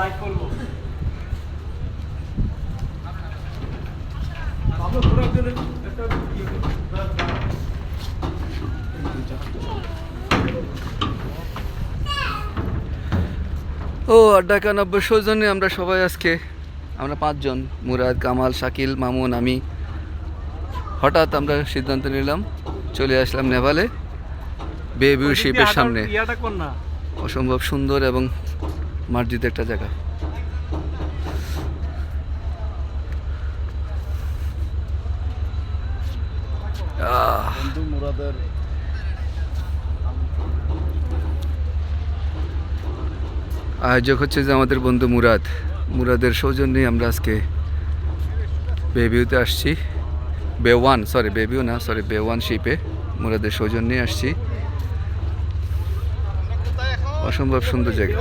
Like করব। আমরা ঘোরার জন্য একটা ইয়ে ও আড্ডা একানব্বই সৌজন্যে আমরা সবাই আজকে আমরা পাঁচজন মুরাদ কামাল শাকিল মামুন আমি। হঠাৎ আমরা সিদ্ধান্ত নিলাম চলে আসলাম নেভালে বেবিউ শিপের সামনে। অসম্ভব সুন্দর এবং মার্জিত একটা জায়গা। আয়োজক হচ্ছে যে আমাদের বন্ধু মুরাদ। মুরাদের সৌজন্যেই আমরা আজকে বেবিউতে আসছি। বেওয়ান সরি বেবিউ না সরি বে ওয়ান শিপে মুরাদের সৌজন্যেই আসছি। অসম্ভব সুন্দর জায়গা।